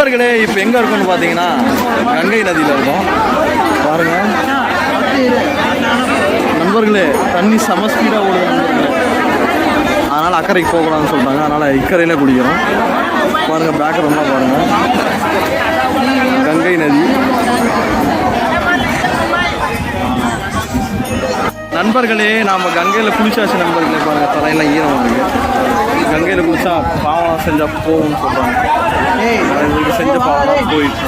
நண்பர்களே இப்போ எங்கே இருக்கும்னு பார்த்தீங்கன்னா கங்கை நதியில் இருக்கும். பாருங்க. நண்பர்களே தண்ணி செம ஸ்பீடாக ஓடுது நண்பர்களே. அதனால் அக்கறைக்கு போகக்கூடாதுன்னு சொல்லிட்டாங்க. அதனால் இக்கரையில குடிக்கிறோம் பாருங்கள் பேக்ரவுண்ட்லாம் பாருங்கள் கங்கை நதி. நண்பர்களே நாம் கங்கையில் குளிச்சாச்சு நண்பர்களே. பாருங்கள் தலையெல்லாம் ஈரமாக இருக்குது கங்கையில் குளிச்சா பாவம் செஞ்சால் போகும்னு சொல்கிறாங்க இதுக்கு செஞ்ச பாவம் போயிடுச்சு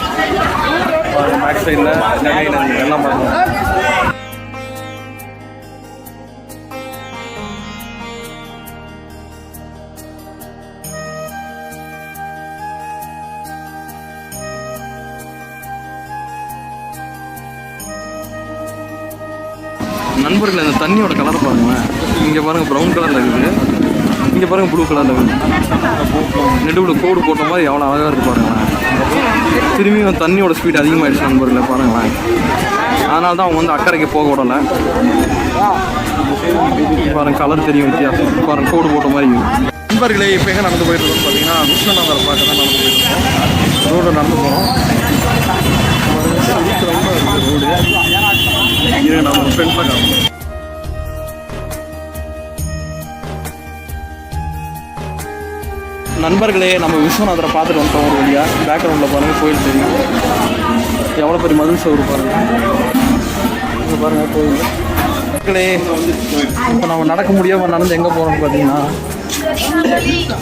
பேக் சைடில் நிறைய நாங்கள் எல்லாம் பண்ணுவோம் நண்பர்கள் இந்த தண்ணியோட கலர் பாருங்களேன். இங்கே பாருங்க ப்ரௌன் கலரில் இருக்குது. இங்கே பாருங்க ப்ளூ கலரில் நெடுவில் கோடு போட்ட மாதிரி எவ்வளோ அழகாக இருக்குது பாருங்களேன். திரும்பியும் தண்ணியோட ஸ்பீட் அதிகமாகிடுச்சு நண்பர்களே பாருங்களேன். அதனால தான் அவங்க வந்து அக்கறைக்கு போக விடலை. பாருங்க கலர் தெரியும் வித்தியாசம். பாருங்க கோடு போட்ட மாதிரி நண்பர்களே இப்போ எங்கே நடந்து போயிட்டு இருக்கோம் பார்த்தீங்கன்னா விஷ்ணுநகர் பார்க்க தான் நடந்து போயிட்டு இருக்கோம். ரோடு நடந்து போகிறோம் ரோடு. இது நம்ம ஃப்ரெண்ட்ஸில் நண்பர்களே நம்ம விஸ்வநாதரை பார்த்துட்டு வந்துட்டோம் ஒரு வழியாக பேக்ரவுண்டில் பாருங்கள் கோயில் தெரியும். எவ்வளோ பெரிய மதில் சோறு பாருங்கள் இங்க பாருங்கள் கோயில். மக்களே இப்போ நம்ம நடக்க முடியாமல் நடந்து எங்கே போகிறோம்னு பார்த்தீங்கன்னா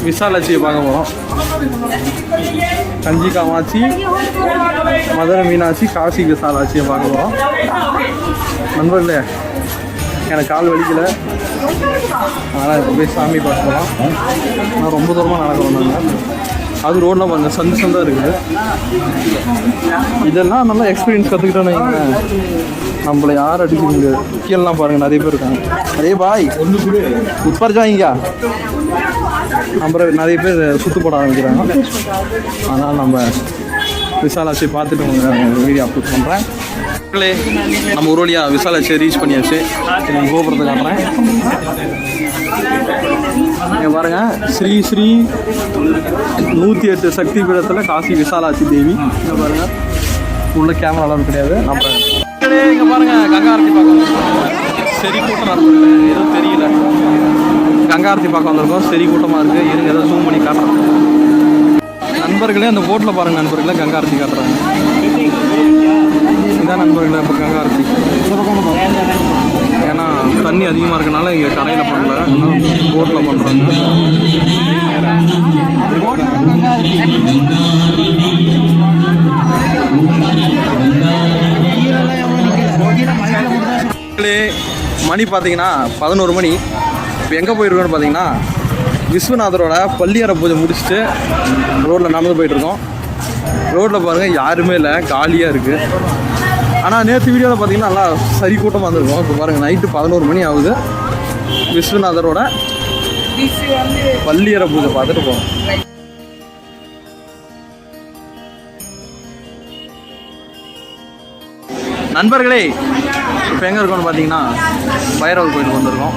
விசாலாட்சியை பார்க்க போகிறோம் கஞ்சி காமாட்சி மதுரை மீனாட்சி காசி விசாலாட்சியை பார்க்க போகிறோம் நண்பர்களே எனக்கு கால் வலிக்கல. அதனால் இப்போ போய் சாமி பார்க்க போகலாம் நான் ரொம்ப தூரமாக நடக்கிறோம் நாங்கள் அது ரோடில் பாருங்கள் சந்து சந்தாக இருக்குது. இதெல்லாம் நல்லா எக்ஸ்பீரியன்ஸ் கற்றுக்கிட்டோன்னு வைங்களேன். நம்மளை யார் அடிக்க முடியாது. கீழெலாம் பாருங்கள் நிறைய பேர் இருக்காங்க. அதே பாய் ஒன்று கூட அப்புறம் நிறைய பேர் சுத்து போட ஆரம்பிக்கிறாங்க. அதனால் நம்ம விசாலாட்சி பார்த்துட்டு உங்களுக்கு வீடியோ அப்லோட் பண்ணுறேன் மக்களே நம்ம ஒரு வழியாக விசாலாச்சு ரீச் பண்ணியாச்சு. நான் கோபுரத்தை காட்டுறேன். இங்க பாருங்க ஸ்ரீ ஸ்ரீ நூற்றி எட்டு சக்தி பீடத்தில் காசி விசாலாட்சி தேவி. இங்கே பாருங்க உள்ள கேமரா அளவு கிடையாது. நம்ம மக்களே, பாருங்க கங்கா ஆரத்தி பார்க்க சரி கூட்டம் நடக்குது எதுவும் தெரியல. கங்கா ஆரத்தி பார்க்க வந்திருக்கோம். சரி கூட்டமாக இருக்குது இருங்க ஏதோ ஜூம் பண்ணி காட்டுறேன். நண்பர்களே அந்த போட்டில் பாருங்கள் நண்பர்களே கங்கா ஆரத்தி காட்டுறாங்க. தான் நண்பர்களே இப்போ கங்கா ஆர்த்தி ஏன்னா தண்ணி அதிகமாக இருக்கனால இங்கே கரையில் பண்ணல. போட்டில் பண்ணுறாங்க மணி பார்த்தீங்கன்னா பதினோரு மணி. இப்போ எங்கே போயிருக்கோன்னு பார்த்தீங்கன்னா விஸ்வநாதரோட பள்ளியார பூஜை முடிச்சுட்டு ரோட்டில் நடந்து போயிட்டுருக்கோம் ரோட்டில் பாருங்கள் யாருமே இல்லை காலியாக இருக்குது ஆனால் நேற்று வீடியோவில் பார்த்தீங்கன்னா நல்லா சரி கூட்டமாக வந்திருக்கோம். இப்போ பாருங்கள் நைட்டு பதினோரு மணி ஆகுது. விஸ்வநாதரோட பள்ளியற பூஜை பார்த்துட்டு போகிறோம் நண்பர்களே இப்போ எங்கே இருக்கோம்னு பார்த்தீங்கன்னா பைரவர் கோயிலுக்கு வந்திருக்கோம்.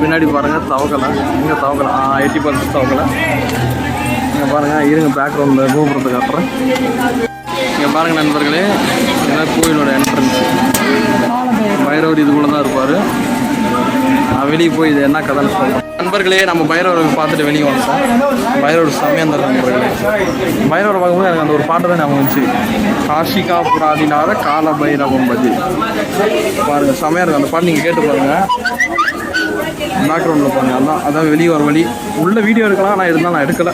பின்னாடி பாருங்கள் தவக்கலை. இங்கே தவக்கலை. Eighty percent தவக்கலை. இங்கே பாருங்கள் இருங்க பேக்ரவுண்டில் கோபுரத்தை காட்டுறேன். இங்கே பாருங்கள் நண்பர்களே இதுதான் கோயிலோட என்ட்ரன்ஸ் பைரவர் இதுக்குள்ளே தான் இருப்பார். நான் வெளியே போய் இது என்ன கதைன்னு சொல்கிறேன் நண்பர்களே நம்ம பைரவரை பார்த்துட்டு வெளியே வந்தோம் பைரவர் செமையாக இருந்தார் நண்பர்களே. பைரவரை பார்க்கும்போது எனக்கு அந்த ஒரு பாட்டு தான் ஞாபகம் வந்துச்சு. காஷிகா புராதினார கால பைரவம் பதி பாருங்க செம்மையாக இருக்கும் அந்த பாட்டு நீங்கள் கேட்டு பாருங்கள் பேக்ரவுண்டில் பாருங்கள் அதான் அதான் வெளியே வர வழி. உள்ள வீடியோ எடுக்கலாம் ஆனால் இருந்தாலும் நான் எடுக்கலை.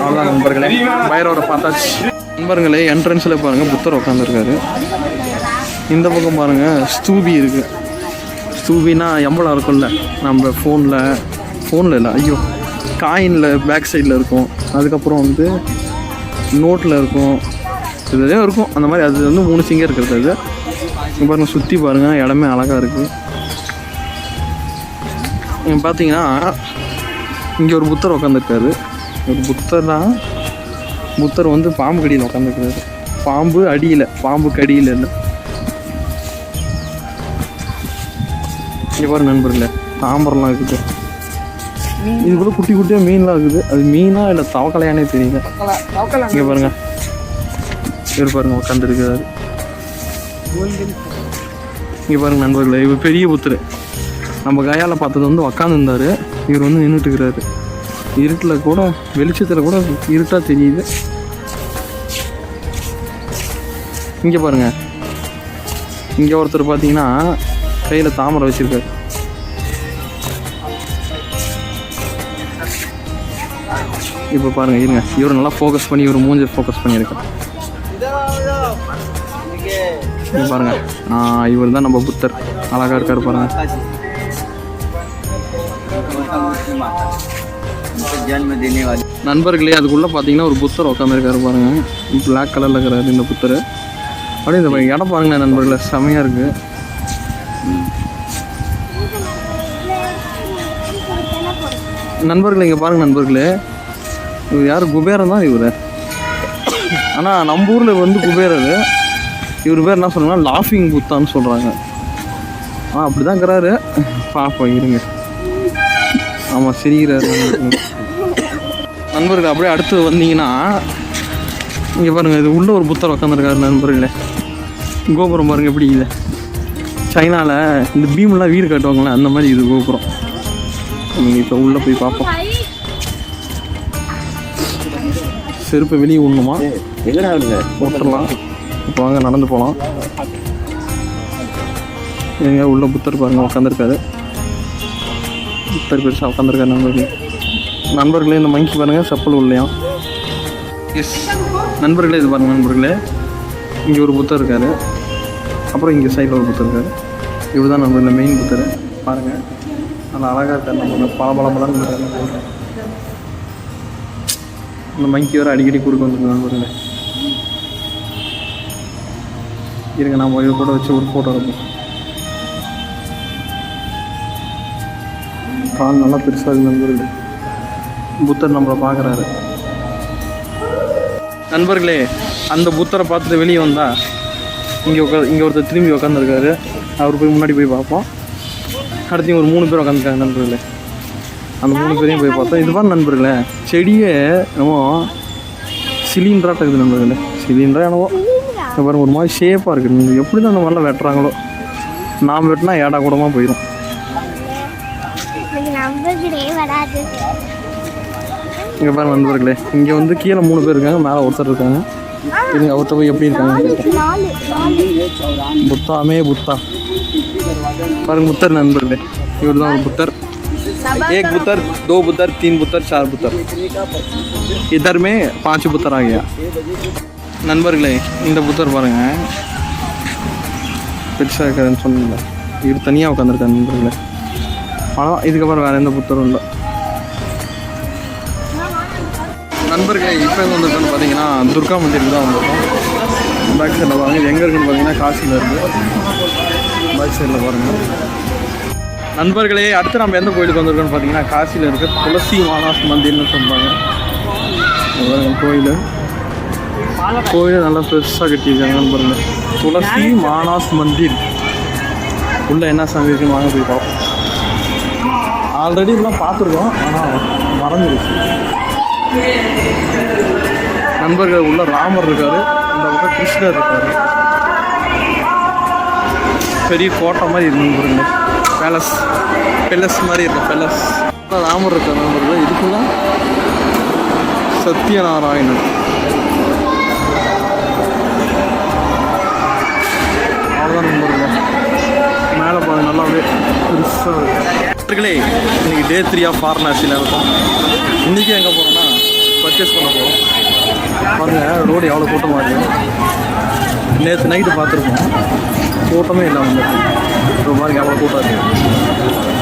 அவ்வளோதான் நண்பர்களே. பைரவரை பார்த்தாச்சு. நண்பர்களே என்ட்ரன்ஸில் பாருங்கள் புத்தர் உட்காந்துருக்காரு இந்த பக்கம் பாருங்கள் ஸ்தூபி இருக்குது ஸ்தூபினா எம்பளம் இருக்கும்ல நம்ம ஃபோனில் ஃபோனில் இல்லை ஐயோ காயினில் பேக் சைடில் இருக்கும். அதுக்கப்புறம் வந்து நோட்டில் இருக்கும். இதுலேயும் இருக்கும். அந்த மாதிரி அது வந்து மூணு சிங்கம் இருக்கிறது அது. பாருங்கள் சுற்றி பாருங்கள் இடமே அழகாக இருக்குது பார்த்தீங்கன்னா இங்கே ஒரு புத்தர் உட்காந்துருக்காரு ஒரு புத்தர்னா முத்தர் வந்து பாம்பு கடியில் உட்காந்துருக்குறாரு பாம்பு அடியில் பாம்பு கடியில் இல்லை இங்கே நண்பர்களே தாம்பரம்லாம் இருக்குது. இதுக்குள்ள குட்டி குட்டியாக மீன்லாம் இருக்குது. அது மீனா இல்லை தவக்கலையானே தெரியல. இங்கே பாருங்க. இவர் பாருங்க உட்காந்துருக்கிறாரு இங்கே பாருங்க நண்பர்களே இவர் பெரிய புத்தர் நம்ம கையால் பார்த்தது வந்து உக்காந்துருந்தாரு. இவர் வந்து நின்றுட்டு இருக்கிறாரு. இருட்டில் கூட வெளிச்சத்தில் கூட இருட்டாக தெரியுது. இங்கே பாருங்க. இங்கே ஒருத்தர் பார்த்தீங்கன்னா கையில் தாமரை வச்சுருக்காரு. இப்போ பாருங்கள் இருங்க. இவர் நல்லா ஃபோக்கஸ் பண்ணி இவர் மூஞ்ச ஃபோக்கஸ் பண்ணியிருக்கார். பாருங்கள் இவர் தான் நம்ம புத்தர். அழகா இருக்கார் பாருங்கள் நண்பர்களே அதுக்குள்ளே பார்த்தீங்கன்னா ஒரு புத்தர் உட்காந்துருக்காரு பாருங்கள் பிளாக் கலரில் இருக்கிறாரு இந்த புத்தர். அப்படியே இந்த பையன் இடம் பாருங்களேன் நண்பர்களே செமையாக இருக்குது நண்பர்களே இங்கே பாருங்கள் நண்பர்களே. இவர் யார்? குபேரன் தான் இவர். ஆனால் நம்ம ஊரில் வந்து குபேரர். இவர் பேர் என்ன சொல்கிறாங்கன்னா லாஃபிங் புத்தான்னு சொல்கிறாங்க ஆ அப்படி தான் இருக்கிறாரு. பாப்போம் இருங்க. ஆமாம் சிரிக்கிறாரு நண்பர்கள். அப்படியே அடுத்து வந்தீங்கன்னா இங்கே பாருங்கள் இது உள்ள ஒரு புத்தர் உட்காந்துருக்காரு நண்பர்களே. கோபுரம் பாருங்கள் எப்படி இல்லை சைனாவில் இந்த பீம்லாம் வீடு கட்டுவாங்களே அந்த மாதிரி இது கோபுரம். நீங்கள் இப்போ உள்ளே போய் பார்ப்போம். செருப்பை வெளியே விடணுமா எங்கடா இப்போ வாங்க நடந்து போகலாம் எங்கே உள்ள புத்தர் பாருங்கள் உட்காந்துருக்காரு புத்தர் பெருசாக உட்காந்துருக்காரு நண்பர்களே. நண்பர்களே இந்த மங்கி பாருங்கள் செப்பல் உள்ளையாம் எஸ் நண்பர்களே இது பாருங்கள் நண்பர்களே. இங்கே ஒரு புத்தர் இருக்காரு. அப்புறம் இங்கே சைடில் ஒரு புத்தர் இருக்காரு. இவர் தான் நண்பர்களே மெயின் புத்தர். பாருங்கள் நல்லா அழகாக இருக்கார் நம்ம பல பல பலன்னு இருக்காரு. இந்த மங்கி வேறு அடிக்கடி குறுக்க வந்துருக்கு நண்பர்களே. இருங்க நான் இது கூட வச்சு ஒரு ஃபோட்டோ எடுப்போம். கால் நல்லா பெருசாக நண்பர்களே புத்தர் நம்மளை பார்க்குறாரு. நண்பர்களே அந்த புத்தரை பார்த்துட்டு வெளியே வந்தா இங்கே உட்கா இங்கே ஒருத்தர் திரும்பி உட்காந்துருக்காரு அவர் போய் முன்னாடி போய் பார்ப்போம். அடுத்து ஒரு மூணு பேர் உட்காந்துருக்காங்க நண்பர்களே. அந்த மூணு பேரையும் போய் பார்த்தோம். இது மாதிரி நண்பர்களே செடியே என்னமோ சிலிண்டராக இருக்குது நண்பர்களே. சிலிண்டரா என்னவோ. இங்க பாருங்க ஒரு மாதிரி ஷேப்பாக இருக்குது. எப்படி தான் அந்த மாதிரிலாம் வெட்டுறாங்களோ. நாம் வெட்டினா ஏடா கூடமாக போயிடும் இங்கே பாருங்க நண்பர்களே இங்கே வந்து கீழே மூணு பேர் இருக்காங்க மேலே ஒருத்தர் இருக்காங்க இருங்க அவர்கிட்ட போய் எப்படி இருக்காங்க நாலு நாலு புத்தாமே புத்தா பாருங்க புத்தர் நண்பர்களே இவர் தான் ஒரு புத்தர் एक बुतर दो बुतर तीन बुतर चार बुतर इधर में पांच बुतर आ गया நண்பர்களே இந்த புத்தர் பாருங்க பெருசாக இருக்காருன்னு சொன்னீங்க இவர் தனியாக உட்காந்துருக்காரு நண்பர்களே ஆனால் இதுக்கப்புறம் வேறு எந்த புத்தரும் இல்லை. நண்பர்களே இப்போ எங்கே வந்திருக்கோன்னு பார்த்தீங்கன்னா துர்கா மந்திருக்கு தான் வந்திருக்கோம். பேக் சைடில் பாருங்கள் இது எங்கே இருக்குன்னு பார்த்தீங்கன்னா காசியில் இருக்குது பேக் சைடில் பாருங்கள் நண்பர்களே அடுத்து நம்ம எந்த கோயிலுக்கு வந்திருக்கோம்னு பார்த்தீங்கன்னா காசியில் இருக்க. துளசி மானாஸ் மந்திர்னு சொல்லுவாங்க. கோயில். கோயில் நல்லா பெருசாக கட்டியிருக்காங்க நண்பர்கள் துளசி மானாஸ் மந்திர். உள்ளே என்ன சாமி இருக்குன்னு வாங்க போய் பார்ப்போம். ஆல்ரெடி இதெல்லாம் பார்த்துருக்கோம். ஆனால் மறந்துடுச்சு நண்பர்கள் உள்ள ராமர் இருக்காரு. இந்த பக்கம் கிருஷ்ணர் இருக்காரு. பெரிய கோட்டை மாதிரி இருக்கு பேலஸ் பெலஸ் மாதிரி இருக்கு பேலஸ் ராமர் இருக்கார் நண்பர்கள். இதுக்கு தான் சத்யநாராயணன். மேலே நல்லா பெருசாக டே த்ரீ ஆஃப் வாரணாசியில் இருக்கும். இன்றைக்கி எங்கே போகிறோம்னா பர்ச்சேஸ் பண்ண போகிறோம் பாருங்கள் ரோடு எவ்வளோ கூட்டமாக இருக்குது நேற்று நைட்டு பார்த்துருக்கோம். கூட்டமே இல்லாமல் இப்போ பாருங்கள் எவ்வளோ கூட்டம் இருக்குது